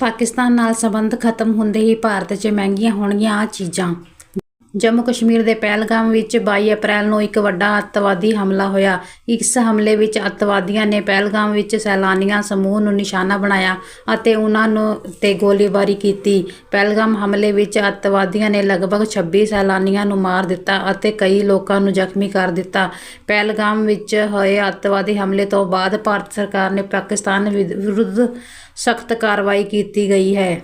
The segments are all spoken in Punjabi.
ਪਾਕਿਸਤਾਨ ਨਾਲ ਸੰਬੰਧ ਖਤਮ ਹੁੰਦੇ ਹੀ ਭਾਰਤ 'ਚ ਮਹਿੰਗੀਆਂ ਹੋਣਗੀਆਂ ਆਹ ਚੀਜ਼ਾਂ। ਜੰਮੂ ਕਸ਼ਮੀਰ ਦੇ ਪਹਿਲਗਾਮ ਵਿੱਚ 22 ਅਪ੍ਰੈਲ ਨੂੰ ਇੱਕ ਵੱਡਾ ਅੱਤਵਾਦੀ ਹਮਲਾ ਹੋਇਆ। ਇਸ ਹਮਲੇ ਵਿੱਚ ਅੱਤਵਾਦੀਆਂ ਨੇ ਪਹਿਲਗਾਮ ਵਿੱਚ ਸੈਲਾਨੀਆਂ ਸਮੂਹ ਨੂੰ ਨਿਸ਼ਾਨਾ ਬਣਾਇਆ ਅਤੇ ਉਹਨਾਂ ਨੂੰ ਤੇ ਗੋਲੀਬਾਰੀ ਕੀਤੀ। ਪਹਿਲਗਾਮ ਹਮਲੇ ਵਿੱਚ ਅੱਤਵਾਦੀਆਂ ਨੇ ਲਗਭਗ 26 ਸੈਲਾਨੀਆਂ ਨੂੰ ਮਾਰ ਦਿੱਤਾ ਅਤੇ ਕਈ ਲੋਕਾਂ ਨੂੰ ਜ਼ਖਮੀ ਕਰ ਦਿੱਤਾ। ਪਹਿਲਗਾਮ ਵਿੱਚ ਹੋਏ ਅੱਤਵਾਦੀ ਹਮਲੇ ਤੋਂ ਬਾਅਦ ਭਾਰਤ ਸਰਕਾਰ ਨੇ ਪਾਕਿਸਤਾਨ ਵਿਦ- ਵਿਰੁੱਧ ਸਖਤ ਕਾਰਵਾਈ ਕੀਤੀ ਗਈ ਹੈ।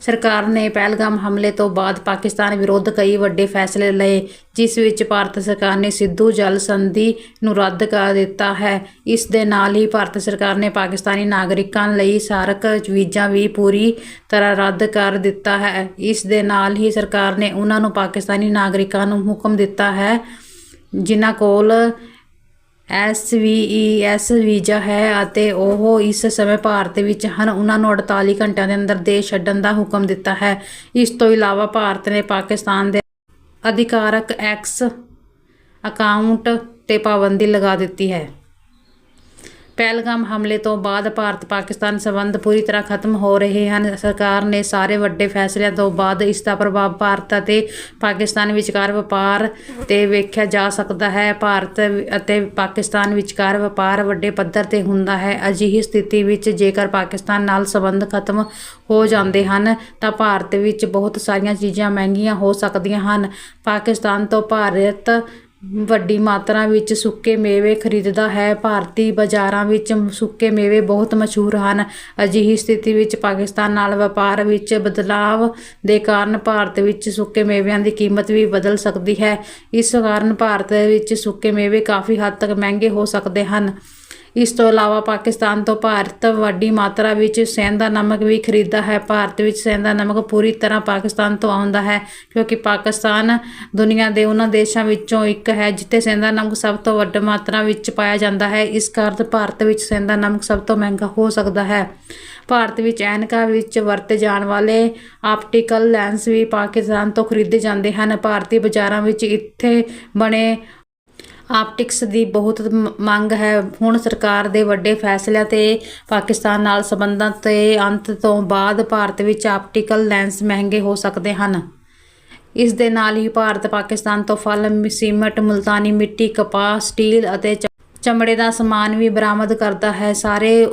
ਸਰਕਾਰ ਨੇ ਪਹਿਲਗਾਮ ਹਮਲੇ ਤੋਂ ਬਾਅਦ ਪਾਕਿਸਤਾਨ ਵਿਰੁੱਧ ਕਈ ਵੱਡੇ ਫੈਸਲੇ ਲਏ, ਜਿਸ ਵਿੱਚ ਭਾਰਤ ਸਰਕਾਰ ਨੇ ਸਿੱਧੂ ਜਲ ਸੰਧੀ ਨੂੰ ਰੱਦ ਕਰ ਦਿੱਤਾ ਹੈ। ਇਸ ਦੇ ਨਾਲ ਹੀ ਭਾਰਤ ਸਰਕਾਰ ਨੇ ਪਾਕਿਸਤਾਨੀ ਨਾਗਰਿਕਾਂ ਲਈ ਸਾਰਕ ਵੀਜ਼ਾ ਵੀ ਪੂਰੀ ਤਰ੍ਹਾਂ ਰੱਦ ਕਰ ਦਿੱਤਾ ਹੈ। ਇਸ ਦੇ ਨਾਲ ਹੀ ਸਰਕਾਰ ਨੇ ਉਹਨਾਂ ਨੂੰ ਪਾਕਿਸਤਾਨੀ ਨਾਗਰਿਕਾਂ ਨੂੰ ਹੁਕਮ ਦਿੱਤਾ ਹੈ, ਜਿਨ੍ਹਾਂ ਕੋਲ ਐਸ ਵੀਜ਼ਾ ਹੈ ਅਤੇ ਉਹ ਇਸ ਸਮੇਂ ਭਾਰਤ ਵਿੱਚ ਹਨ। ਉਹਨਾਂ ਨੂੰ 48 ਘੰਟਿਆਂ ਦੇ ਅੰਦਰ ਦੇਸ਼ ਛੱਡਣ ਦਾ ਹੁਕਮ ਦਿੱਤਾ ਹੈ। ਇਸ ਤੋਂ ਇਲਾਵਾ ਭਾਰਤ ਨੇ ਪਾਕਿਸਤਾਨ ਦੇ ਅਧਿਕਾਰਕ ਐਕਸ ਅਕਾਊਂਟ ਤੇ ਪਾਬੰਦੀ ਲਗਾ ਦਿੱਤੀ ਹੈ। ਪਹਿਲਗਾਮ ਹਮਲੇ ਤੋਂ ਬਾਅਦ ਭਾਰਤ ਪਾਕਿਸਤਾਨ ਸੰਬੰਧ ਪੂਰੀ ਤਰ੍ਹਾਂ ਖਤਮ ਹੋ ਰਹੇ ਹਨ। ਸਰਕਾਰ ਨੇ ਸਾਰੇ ਵੱਡੇ ਫੈਸਲਿਆਂ ਤੋਂ ਬਾਅਦ ਇਸ ਦਾ ਪ੍ਰਭਾਵ ਭਾਰਤ ਅਤੇ ਪਾਕਿਸਤਾਨ ਵਿਚਕਾਰ ਵਪਾਰ ਤੇ ਵੇਖਿਆ ਜਾ ਸਕਦਾ ਹੈ। ਭਾਰਤ ਅਤੇ ਪਾਕਿਸਤਾਨ ਵਿਚਕਾਰ ਵਪਾਰ ਵੱਡੇ ਪੱਧਰ ਤੇ ਹੁੰਦਾ ਹੈ। ਅਜਿਹੀ ਸਥਿਤੀ ਵਿੱਚ ਜੇਕਰ ਪਾਕਿਸਤਾਨ ਨਾਲ ਸੰਬੰਧ ਖਤਮ ਹੋ ਜਾਂਦੇ ਹਨ, ਤਾਂ ਭਾਰਤ ਵਿੱਚ ਬਹੁਤ ਸਾਰੀਆਂ ਚੀਜ਼ਾਂ ਮਹਿੰਗੀਆਂ ਹੋ ਸਕਦੀਆਂ ਹਨ। ਪਾਕਿਸਤਾਨ ਤੋਂ ਭਾਰਤ ਵੱਡੀ ਮਾਤਰਾ ਵਿੱਚ ਸੁੱਕੇ ਮੇਵੇ ਖਰੀਦਦਾ ਹੈ। ਭਾਰਤੀ ਬਾਜ਼ਾਰਾਂ ਵਿੱਚ ਸੁੱਕੇ ਮੇਵੇ ਬਹੁਤ ਮਸ਼ਹੂਰ ਹਨ। ਅਜਿਹੀ ਸਥਿਤੀ ਵਿੱਚ ਪਾਕਿਸਤਾਨ ਨਾਲ ਵਪਾਰ ਵਿੱਚ ਬਦਲਾਵ ਦੇ ਕਾਰਨ ਭਾਰਤ ਵਿੱਚ ਸੁੱਕੇ ਮੇਵਿਆਂ ਦੀ ਕੀਮਤ ਵੀ ਬਦਲ ਸਕਦੀ ਹੈ। ਇਸ ਕਾਰਨ ਭਾਰਤ ਵਿੱਚ ਸੁੱਕੇ ਮੇਵੇ ਕਾਫੀ ਹੱਦ ਤੱਕ ਮਹਿੰਗੇ ਹੋ ਸਕਦੇ ਹਨ। ਇਸ ਤੋਂ ਇਲਾਵਾ ਪਾਕਿਸਤਾਨ ਤੋਂ ਭਾਰਤ ਵੱਡੀ ਮਾਤਰਾ ਵਿੱਚ ਸੈਂਦਾ ਨਮਕ ਵੀ ਖਰੀਦਦਾ ਹੈ। ਭਾਰਤ ਵਿੱਚ ਸੈਂਦਾ ਨਮਕ ਪੂਰੀ ਤਰ੍ਹਾਂ ਪਾਕਿਸਤਾਨ ਤੋਂ ਆਉਂਦਾ ਹੈ ਕਿਉਂਕਿ ਪਾਕਿਸਤਾਨ ਦੁਨੀਆ ਦੇ ਉਹਨਾਂ ਦੇਸ਼ਾਂ ਵਿੱਚੋਂ ਇੱਕ ਹੈ ਜਿੱਥੇ ਸੈਂਦਾ ਨਮਕ ਸਭ ਤੋਂ ਵੱਡੀ ਮਾਤਰਾ ਵਿੱਚ ਪਾਇਆ ਜਾਂਦਾ ਹੈ। ਇਸ ਕਾਰਨ ਭਾਰਤ ਵਿੱਚ ਸੈਂਦਾ ਨਮਕ ਸਭ ਤੋਂ ਮਹਿੰਗਾ ਹੋ ਸਕਦਾ ਹੈ। ਭਾਰਤ ਵਿੱਚ ਐਨਕਾਂ ਵਿੱਚ ਵਰਤੇ ਜਾਣ ਵਾਲੇ ਆਪਟੀਕਲ ਲੈਂਸ ਵੀ ਪਾਕਿਸਤਾਨ ਤੋਂ ਖਰੀਦੇ ਜਾਂਦੇ ਹਨ। ਭਾਰਤੀ ਬਾਜ਼ਾਰਾਂ ਵਿੱਚ ਇੱਥੇ ਬਣੇ ਆਪਟਿਕਸ ਦੀ ਬਹੁਤ ਮੰਗ ਹੈ। ਹੁਣ ਸਰਕਾਰ ਦੇ ਵੱਡੇ ਫੈਸਲਿਆਂ ਤੇ ਪਾਕਿਸਤਾਨ ਨਾਲ ਸੰਬੰਧਾਂ ਤੇ ਅੰਤ ਤੋਂ ਬਾਅਦ ਭਾਰਤ ਵਿੱਚ ਆਪਟੀਕਲ ਲੈਂਸ ਮਹਿੰਗੇ ਹੋ ਸਕਦੇ ਹਨ। ਇਸ ਦੇ ਨਾਲ ਹੀ ਭਾਰਤ ਪਾਕਿਸਤਾਨ ਤੋਂ ਫਲ ਸੀਮਟ, ਮੁਲਤਾਨੀ ਮਿੱਟੀ, ਕਪਾਹ, ਸਟੀਲ ਅਤੇ ਚ- ਚਮੜੇ ਦਾ ਸਮਾਨ ਵੀ ਬਰਾਮਦ ਕਰਦਾ ਹੈ। ਸਾਰੇ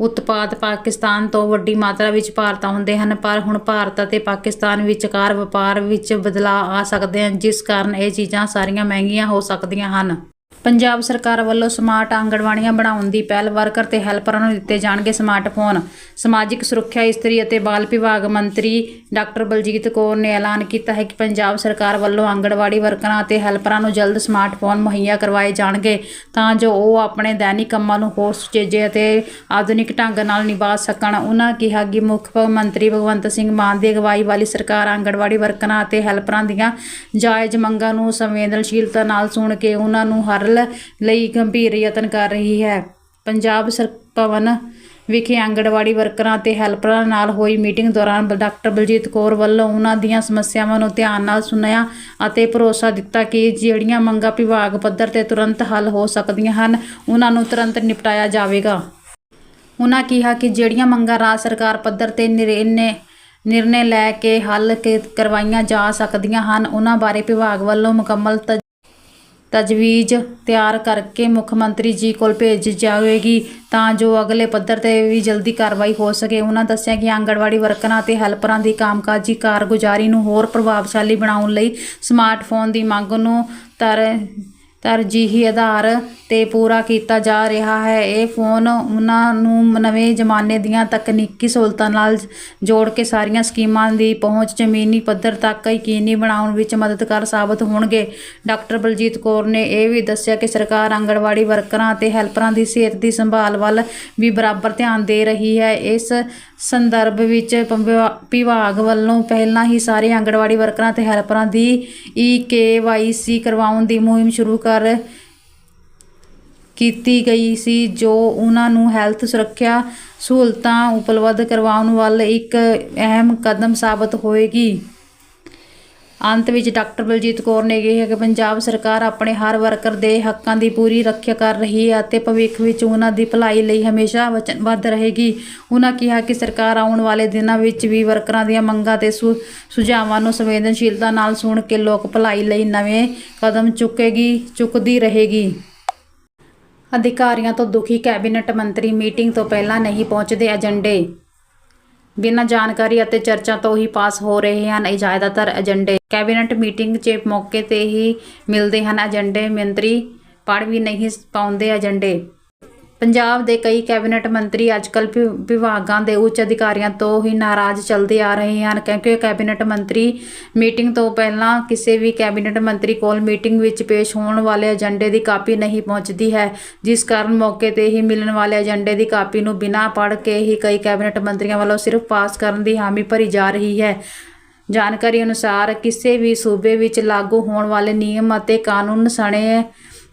ਉਤਪਾਦ ਪਾਕਿਸਤਾਨ ਤੋਂ ਵੱਡੀ ਮਾਤਰਾ ਵਿੱਚ ਭਾਰਤ ਆਉਂਦੇ ਹਨ, ਪਰ ਹੁਣ ਭਾਰਤ ਅਤੇ ਪਾਕਿਸਤਾਨ ਵਿਚਕਾਰ ਵਪਾਰ ਵਿੱਚ ਬਦਲਾਅ ਆ ਸਕਦੇ ਹਨ, ਜਿਸ ਕਾਰਨ ਇਹ ਚੀਜ਼ਾਂ ਸਾਰੀਆਂ ਮਹਿੰਗੀਆਂ ਹੋ ਸਕਦੀਆਂ ਹਨ। ਪੰਜਾਬ ਸਰਕਾਰ ਵੱਲੋਂ ਸਮਾਰਟ ਆਂਗਣਵਾੜੀਆਂ ਬਣਾਉਣ ਦੀ ਪਹਿਲ ਵਰਕਰ ਤੇ ਹੈਲਪਰਾਂ ਨੂੰ ਦਿੱਤੇ ਜਾਣਗੇ ਸਮਾਰਟਫੋਨ। ਸਮਾਜਿਕ ਸੁਰੱਖਿਆ ਇਸਤਰੀ ਅਤੇ ਬਾਲ ਵਿਭਾਗ ਮੰਤਰੀ ਡਾਕਟਰ ਬਲਜੀਤ ਕੌਰ ਨੇ ਐਲਾਨ ਕੀਤਾ ਹੈ ਕਿ ਪੰਜਾਬ ਸਰਕਾਰ ਵੱਲੋਂ ਆਂਗਣਵਾੜੀ ਵਰਕਰਾਂ ਅਤੇ ਹੈਲਪਰਾਂ ਨੂੰ ਜਲਦ ਸਮਾਰਟਫੋਨ ਮੁਹੱਈਆ ਕਰਵਾਏ ਜਾਣਗੇ ਤਾਂ ਜੋ ਉਹ ਆਪਣੇ ਦੈਨਿਕ ਕੰਮਾਂ ਨੂੰ ਹੋਰ ਸੁਚੇਜੇ ਅਤੇ ਆਧੁਨਿਕ ਢੰਗ ਨਾਲ ਨਿਭਾ ਸਕਣ। ਉਹਨਾਂ ਕਿਹਾ ਕਿ ਮੁੱਖ ਮੰਤਰੀ ਭਗਵੰਤ ਸਿੰਘ ਮਾਨ ਦੀ ਅਗਵਾਈ ਵਾਲੀ ਸਰਕਾਰ ਆਂਗਣਵਾੜੀ ਵਰਕਰਾਂ ਅਤੇ ਹੈਲਪਰਾਂ ਦੀਆਂ ਜਾਇਜ਼ ਮੰਗਾਂ ਨੂੰ ਸੰਵੇਦਨਸ਼ੀਲਤਾ ਨਾਲ ਸੁਣ ਕੇ ਉਹਨਾਂ ਨੂੰ ਹਰ ਹੱਲ ਲਈ ਗੰਭੀਰ ਯਤਨ ਕਰ ਰਹੀ ਹੈ। ਪੰਜਾਬ ਸਰ ਭਵਨ ਵਿਖੇ ਆਂਗਣਵਾੜੀ ਵਰਕਰਾਂ ਅਤੇ ਹੈਲਪਰਾਂ ਨਾਲ ਹੋਈ ਮੀਟਿੰਗ ਦੌਰਾਨ ਡਾਕਟਰ ਬਲਜੀਤ ਕੌਰ ਵੱਲੋਂ ਉਹਨਾਂ ਦੀਆਂ ਸਮੱਸਿਆਵਾਂ ਨੂੰ ਧਿਆਨ ਨਾਲ ਸੁਣਿਆ ਅਤੇ ਭਰੋਸਾ ਦਿੱਤਾ ਕਿ ਜਿਹੜੀਆਂ ਮੰਗਾਂ ਵਿਭਾਗ ਪੱਧਰ ਤੇ ਤੁਰੰਤ ਹੱਲ ਹੋ ਸਕਦੀਆਂ ਹਨ, ਉਹਨਾਂ ਨੂੰ ਤੁਰੰਤ ਨਿਪਟਾਇਆ ਜਾਵੇਗਾ। ਉਹਨਾਂ ਕਿਹਾ ਕਿ ਜਿਹੜੀਆਂ ਮੰਗਾਂ ਰਾਜ ਸਰਕਾਰ ਪੱਧਰ ਤੇ ਨਿਰਣੇ ਨਿਰਣੇ ਲੈ ਕੇ ਹੱਲ ਕਰਵਾਈਆਂ ਜਾ ਸਕਦੀਆਂ ਹਨ, ਉਹਨਾਂ ਬਾਰੇ ਵਿਭਾਗ ਵੱਲੋਂ ਮੁਕੰਮਲ ਤਜਵੀਜ਼ ਤਿਆਰ ਕਰਕੇ ਮੁੱਖ ਮੰਤਰੀ ਜੀ ਕੋਲ ਭੇਜ ਜਾਵੇਗੀ, ਤਾਂ ਜੋ ਅਗਲੇ ਪੱਧਰ ਤੇ ਵੀ ਜਲਦੀ ਕਾਰਵਾਈ ਹੋ ਸਕੇ। ਉਹਨਾਂ ਦੱਸਿਆ ਕਿ ਆਂਗਣਵਾੜੀ ਵਰਕਰਾਂ ਅਤੇ ਹੈਲਪਰਾਂ ਦੀ ਕਾਮਕਾਜੀ ਕਾਰਗੁਜ਼ਾਰੀ ਨੂੰ ਹੋਰ ਪ੍ਰਭਾਵਸ਼ਾਲੀ ਬਣਾਉਣ ਲਈ ਸਮਾਰਟਫੋਨ ਦੀ ਮੰਗ ਨੂੰ ਤਰ ਤਰਜੀਹੀ ਆਧਾਰ ਤੇ ਪੂਰਾ ਕੀਤਾ ਜਾ ਰਿਹਾ ਹੈ। ਇਹ ਫੋਨ ਉਹਨਾਂ ਨੂੰ ਨਵੇਂ ਜ਼ਮਾਨੇ ਦੀਆਂ ਤਕਨੀਕੀ ਸਹੂਲਤਾਂ ਨਾਲ ਜੋੜ ਕੇ ਸਾਰੀਆਂ ਸਕੀਮਾਂ ਦੀ ਪਹੁੰਚ ਜ਼ਮੀਨੀ ਪੱਧਰ ਤੱਕ ਯਕੀਨੀ ਬਣਾਉਣ ਵਿੱਚ ਮਦਦਗਾਰ ਸਾਬਤ ਹੋਣਗੇ। ਡਾਕਟਰ ਬਲਜੀਤ ਕੌਰ ਨੇ ਇਹ ਵੀ ਦੱਸਿਆ ਕਿ ਸਰਕਾਰ ਆਂਗਣਵਾੜੀ ਵਰਕਰਾਂ ਅਤੇ ਹੈਲਪਰਾਂ ਦੀ ਸਿਹਤ ਦੀ ਸੰਭਾਲ ਵੱਲ ਵੀ ਬਰਾਬਰ ਧਿਆਨ ਦੇ ਰਹੀ ਹੈ। ਇਸ ਸੰਦਰਭ ਵਿੱਚ ਪੰਵਿ- ਵਿਭਾਗ ਵੱਲੋਂ ਪਹਿਲਾਂ ਹੀ ਸਾਰੇ ਆਂਗਣਵਾੜੀ ਵਰਕਰਾਂ ਤੇ ਹੈਲਪਰਾਂ ਦੀ ਈ ਕੇਵਾਈਸੀ ਕਰਵਾਉਣ ਦੀ ਮੁਹਿੰਮ ਸ਼ੁਰੂ ਕਰ ਕੀਤੀ ਗਈ ਸੀ, ਜੋ ਉਹਨਾਂ ਨੂੰ ਹੈਲਥ ਸੁਰੱਖਿਆ ਸਹੂਲਤਾਂ ਉਪਲਬਧ ਕਰਵਾਉਣ ਵੱਲ ਇੱਕ ਅਹਿਮ ਕਦਮ ਸਾਬਤ ਹੋਏਗੀ। ਅੰਤ ਵਿੱਚ ਡਾਕਟਰ ਬਲਜੀਤ ਕੌਰ ਨੇ ਕਿਹਾ ਕਿ ਪੰਜਾਬ ਸਰਕਾਰ ਆਪਣੇ ਹਰ ਵਰਕਰ ਦੇ ਹੱਕਾਂ ਦੀ ਪੂਰੀ ਰੱਖਿਆ ਕਰ ਰਹੀ ਹੈ ਅਤੇ ਭਵਿੱਖ ਵਿੱਚ ਉਹਨਾਂ ਦੀ ਭਲਾਈ ਲਈ ਹਮੇਸ਼ਾ ਵਚਨਬੱਧ ਰਹੇਗੀ। ਉਹਨਾਂ ਕਿਹਾ ਕਿ ਸਰਕਾਰ ਆਉਣ ਵਾਲੇ ਦਿਨਾਂ ਵਿੱਚ ਵੀ ਵਰਕਰਾਂ ਦੀਆਂ ਮੰਗਾਂ ਤੇ ਸੁ- ਸੁਝਾਵਾਂ ਨੂੰ ਸੰਵੇਦਨਸ਼ੀਲਤਾ ਨਾਲ ਸੁਣ ਕੇ ਲੋਕ ਭਲਾਈ ਲਈ ਨਵੇਂ ਕਦਮ ਚੁੱਕੇਗੀ, ਚੁੱਕਦੀ ਰਹੇਗੀ। ਅਧਿਕਾਰੀਆਂ ਤੋਂ ਦੁਖੀ ਕੈਬਨਿਟ ਮੰਤਰੀ ਮੀਟਿੰਗ ਤੋਂ ਪਹਿਲਾਂ ਨਹੀਂ ਪਹੁੰਚਦੇ ਏਜੰਡੇ ਬਿਨਾਂ ਜਾਣਕਾਰੀ ਅਤੇ ਚਰਚਾ ਤੋਂ ਹੀ ਪਾਸ ਹੋ ਰਹੇ ਹਨ। ਇਹ ਜ਼ਿਆਦਾਤਰ ਏਜੰਡੇ ਕੈਬਨਿਟ ਮੀਟਿੰਗ 'ਚ ਮੌਕੇ ਤੇ ਹੀ ਮਿਲਦੇ ਹਨ। ਏਜੰਡੇ ਮੰਤਰੀ ਪੜ੍ਹ ਵੀ ਨਹੀਂ ਪਾਉਂਦੇ ਏਜੰਡੇ। ਪੰਜਾਬ ਦੇ ਕਈ ਕੈਬਨਿਟ ਮੰਤਰੀ ਅੱਜਕੱਲ ਵਿਭਾਗਾਂ ਦੇ ਉੱਚ ਅਧਿਕਾਰੀਆਂ ਤੋਂ ਹੀ ਨਾਰਾਜ਼ ਚੱਲਦੇ ਆ ਰਹੇ ਹਨ, ਕਿਉਂਕਿ ਕੈਬਨਿਟ ਮੰਤਰੀ ਮੀਟਿੰਗ ਤੋਂ ਪਹਿਲਾਂ ਕਿਸੇ ਵੀ ਕੈਬਨਿਟ ਮੰਤਰੀ ਕੋਲ ਮੀਟਿੰਗ ਵਿੱਚ ਪੇਸ਼ ਹੋਣ ਵਾਲੇ ਏਜੰਡੇ ਦੀ ਕਾਪੀ ਨਹੀਂ ਪਹੁੰਚਦੀ ਹੈ, ਜਿਸ ਕਾਰਨ ਮੌਕੇ ਤੇ ਹੀ ਮਿਲਣ ਵਾਲੇ ਏਜੰਡੇ ਦੀ ਕਾਪੀ ਨੂੰ ਬਿਨਾਂ ਪੜ੍ਹ ਕੇ ਹੀ ਕਈ ਕੈਬਨਿਟ ਮੰਤਰੀਆਂ ਵੱਲੋਂ ਸਿਰਫ ਪਾਸ ਕਰਨ ਦੀ ਹਾਮੀ ਭਰੀ ਜਾ ਰਹੀ ਹੈ। ਜਾਣਕਾਰੀ ਅਨੁਸਾਰ ਕਿਸੇ ਵੀ ਸੂਬੇ ਵਿੱਚ ਲਾਗੂ ਹੋਣ ਵਾਲੇ ਨਿਯਮ ਅਤੇ ਕਾਨੂੰਨ ਸਣੇ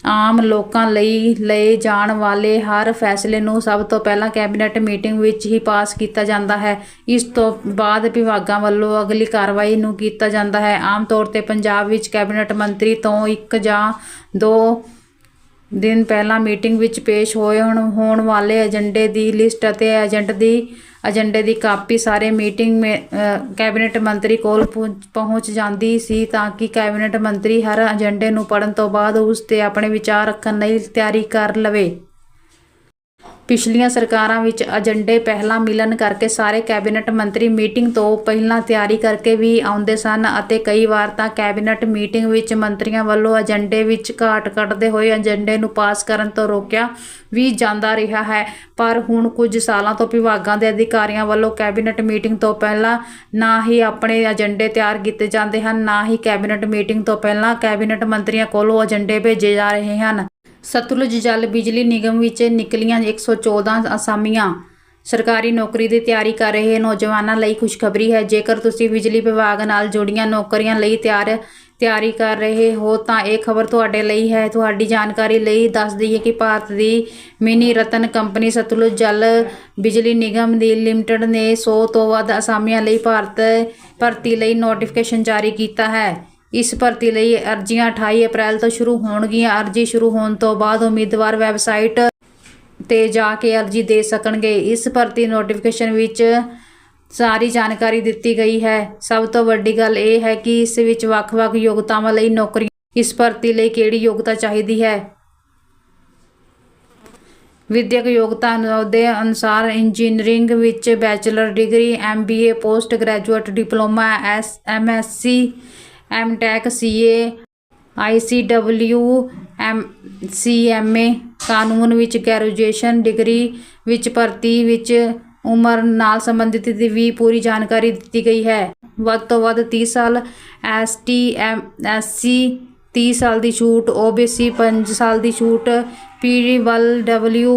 ਆਮ ਲੋਕਾਂ ਲਈ ਲਏ ਜਾਣ ਵਾਲੇ ਹਰ ਫੈਸਲੇ ਨੂੰ ਸਭ ਤੋਂ ਪਹਿਲਾਂ ਕੈਬਨਿਟ ਮੀਟਿੰਗ ਵਿੱਚ ਹੀ ਪਾਸ ਕੀਤਾ ਜਾਂਦਾ ਹੈ। ਇਸ ਤੋਂ ਬਾਅਦ ਵਿਭਾਗਾਂ ਵੱਲੋਂ ਅਗਲੀ ਕਾਰਵਾਈ ਨੂੰ ਕੀਤਾ ਜਾਂਦਾ ਹੈ। ਆਮ ਤੌਰ ਤੇ ਪੰਜਾਬ ਵਿੱਚ ਕੈਬਨਿਟ ਮੰਤਰੀ ਤੋਂ ਇੱਕ ਜਾਂ ਦੋ ਦਿਨ ਪਹਿਲਾਂ ਮੀਟਿੰਗ ਵਿੱਚ ਪੇਸ਼ ਹੋਏ ਹੋਣ ਹੋਣ ਵਾਲੇ ਏਜੰਡੇ ਦੀ ਲਿਸਟ ਅਤੇ ਏਜੰਟ ਦੀ, ਏਜੰਡੇ ਦੀ ਕਾਪੀ ਸਾਰੇ ਮੀਟਿੰਗ ਮੇ ਕੈਬਨਿਟ ਮੰਤਰੀ ਕੋਲ ਪਹੁੰਚ- ਪਹੁੰਚ ਜਾਂਦੀ ਸੀ ਤਾਂ ਕਿ ਕੈਬਨਿਟ ਮੰਤਰੀ ਹਰ ਏਜੰਡੇ ਨੂੰ ਪੜਨ ਤੋਂ ਬਾਅਦ ਉਸ ਤੇ ਆਪਣੇ ਵਿਚਾਰ ਰੱਖਣ ਲਈ ਤਿਆਰੀ ਕਰ ਲਵੇ। ਪਿਛਲੀਆਂ ਸਰਕਾਰਾਂ ਵਿੱਚ ਏਜੰਡੇ ਪਹਿਲਾਂ ਮਿਲਣ ਕਰਕੇ ਸਾਰੇ ਕੈਬਨਿਟ ਮੰਤਰੀ ਮੀਟਿੰਗ ਤੋਂ ਪਹਿਲਾਂ ਤਿਆਰੀ ਕਰਕੇ ਵੀ ਆਉਂਦੇ ਸਨ ਅਤੇ ਕਈ ਵਾਰ ਤਾਂ ਕੈਬਨਿਟ ਮੀਟਿੰਗ ਵਿੱਚ ਮੰਤਰੀਆਂ ਵੱਲੋਂ ਏਜੰਡੇ ਵਿੱਚ ਘਾਟ ਕੱਢਦੇ ਹੋਏ ਏਜੰਡੇ ਨੂੰ ਪਾਸ ਕਰਨ ਤੋਂ ਰੋਕਿਆ ਵੀ ਜਾਂਦਾ ਰਿਹਾ ਹੈ। ਪਰ ਹੁਣ ਕੁਝ ਸਾਲਾਂ ਤੋਂ ਵਿਭਾਗਾਂ ਦੇ ਅਧਿਕਾਰੀਆਂ ਵੱਲੋਂ ਕੈਬਨਿਟ ਮੀਟਿੰਗ ਤੋਂ ਪਹਿਲਾਂ ਨਾ ਹੀ ਆਪਣੇ ਏਜੰਡੇ ਤਿਆਰ ਕੀਤੇ ਜਾਂਦੇ ਹਨ, ਨਾ ਹੀ ਕੈਬਨਿਟ ਮੀਟਿੰਗ ਤੋਂ ਪਹਿਲਾਂ ਕੈਬਨਿਟ ਮੰਤਰੀਆਂ ਕੋਲੋਂ ਏਜੰਡੇ ਭੇਜੇ ਜਾ ਰਹੇ ਹਨ। ਸਤਲੁਜ ਜਲ ਬਿਜਲੀ ਨਿਗਮ ਵਿੱਚ ਨਿਕਲੀਆਂ 114 ਅਸਾਮੀਆਂ। ਸਰਕਾਰੀ ਨੌਕਰੀ ਦੀ ਤਿਆਰੀ ਕਰ ਰਹੇ ਨੌਜਵਾਨਾਂ ਲਈ ਖੁਸ਼ਖਬਰੀ ਹੈ। ਜੇਕਰ ਤੁਸੀਂ ਬਿਜਲੀ ਵਿਭਾਗ ਨਾਲ ਜੁੜੀਆਂ ਨੌਕਰੀਆਂ ਲਈ ਤਿਆਰ, ਤਿਆਰੀ ਕਰ ਰਹੇ ਹੋ, ਤਾਂ ਇਹ ਖਬਰ ਤੁਹਾਡੇ ਲਈ ਹੈ। ਤੁਹਾਡੀ ਜਾਣਕਾਰੀ ਲਈ ਦੱਸ ਦਈਏ ਕਿ ਭਾਰਤ ਦੀ ਮਿਨੀ ਰਤਨ ਕੰਪਨੀ ਸਤਲੁਜ ਜਲ ਬਿਜਲੀ ਨਿਗਮ ਦੀ ਲਿਮਟਿਡ ਨੇ 100 ਤੋਂ ਵੱਧ ਅਸਾਮੀਆਂ ਲਈ ਭਾਰਤ, ਭਰਤੀ ਲਈ ਨੋਟੀਫਿਕੇਸ਼ਨ ਜਾਰੀ ਕੀਤਾ ਹੈ। ਇਸ ਭਰਤੀ ਲਈ ਅਰਜ਼ੀਆਂ 28 ਅਪ੍ਰੈਲ ਤੋਂ ਸ਼ੁਰੂ ਹੋਣਗੀਆਂ। ਅਰਜ਼ੀ ਸ਼ੁਰੂ ਹੋਣ ਤੋਂ ਬਾਅਦ ਉਮੀਦਵਾਰ ਵੈਬਸਾਈਟ ਤੇ ਜਾ ਕੇ ਅਰਜ਼ੀ ਦੇ ਸਕਣਗੇ। ਇਸ ਭਰਤੀ ਨੋਟੀਫਿਕੇਸ਼ਨ ਵਿੱਚ ਸਾਰੀ ਜਾਣਕਾਰੀ ਦਿੱਤੀ ਗਈ ਹੈ। ਸਭ ਤੋਂ ਵੱਡੀ ਗੱਲ ਇਹ ਹੈ ਕਿ ਇਸ ਵਿੱਚ ਵੱਖ-ਵੱਖ ਯੋਗਤਾਵਾਂ ਲਈ ਨੌਕਰੀ ਇਸ ਭਰਤੀ ਲਈ ਕਿਹੜੀ ਯੋਗਤਾ ਚਾਹੀਦੀ ਹੈ? ਵਿਦਿਅਕ ਯੋਗਤਾ ਦੇ ਅਨੁਸਾਰ ਇੰਜੀਨੀਅਰਿੰਗ ਵਿੱਚ bachelor degree MBA post graduate diploma, S MSc M MTech CA ICW M CMA ਕਾਨੂੰਨ ਵਿੱਚ ਗ੍ਰੈਜੂਏਸ਼ਨ ਡਿਗਰੀ ਵਿੱਚ ਭਰਤੀ ਵਿੱਚ ਉਮਰ ਨਾਲ ਸੰਬੰਧਿਤ ਦੀ ਵੀ ਪੂਰੀ ਜਾਣਕਾਰੀ ਦਿੱਤੀ ਗਈ ਹੈ। ਵੱਧ ਤੋਂ ਵੱਧ 30 ਸਾਲ ਐਸਟੀ ਐਮ ਐਸਸੀ 30 ਸਾਲ ਦੀ ਛੂਟ ਓਬੀਸੀ 5 ਸਾਲ ਦੀ ਛੂਟ ਪੀਵਲ ਡਬਲਯੂ